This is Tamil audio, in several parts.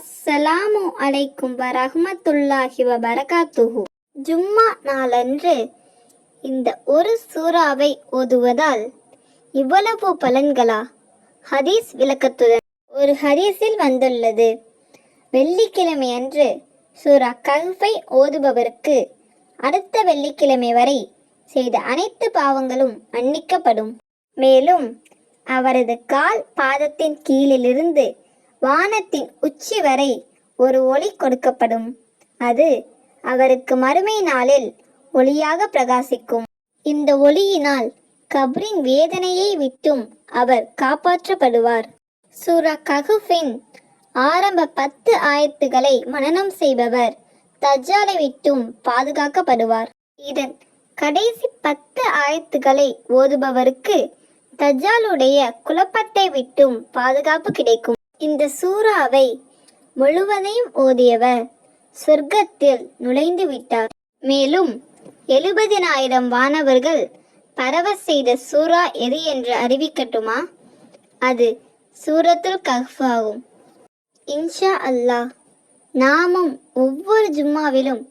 அஸ்ஸலாமு அலைக்கும் வரஹமத்துல்லாஹி வரகாத்துஹு ஜும்மா நாளன்று இந்த ஒரு சூறாவை ஓதுவதால் இவ்வளவு பலன்களா? ஹதீஸ் விளக்கத்துடன் ஒரு ஹதீஸில் வந்துள்ளது. வெள்ளிக்கிழமை அன்று சூரா கல்ஃபை ஓதுபவருக்கு அடுத்த வெள்ளிக்கிழமை வரை செய்த அனைத்து பாவங்களும் மன்னிக்கப்படும். மேலும் அவரது கால் பாதத்தின் கீழிலிருந்து வானத்தின் உச்சி வரை ஒரு ஒளி கொடுக்கப்படும். அது அவருக்கு மறுமை நாளில் ஒளியாக பிரகாசிக்கும். இந்த ஒளியினால் கப்ரின் வேதனையை விட்டும் அவர் காப்பாற்றப்படுவார். சூரா ககுஃபின் ஆரம்ப பத்து ஆயத்துகளை மனனம் செய்பவர் தஜ்ஜாலை விட்டும் பாதுகாக்கப்படுவார். இதன் கடைசி பத்து ஆயத்துகளை ஓதுபவருக்கு தஜாலுடைய குழப்பத்தை விட்டும் பாதுகாப்பு கிடைக்கும். இந்த சூறாவை முழுவதையும் ஓதியவர் சொர்க்கத்தில் நுழைந்து விட்டார். மேலும் எழுபதினாயிரம் வானவர்கள் பரவ செய்த சூரா எது என்று அறிவிக்கட்டுமா? அது சூரத்துல் கஹ்ஃப் ஆகும். இன்ஷா அல்லாஹ் நாமும் ஒவ்வொரு ஜும்மாவிலும்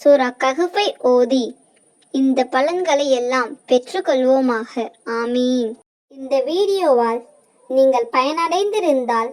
சூரா கஹஃபை ஓதி இந்த பலன்களை எல்லாம் பெற்றுக்கொள்வோமாக. ஆமீன். இந்த வீடியோவால் நீங்கள் பயனடைந்திருந்தால்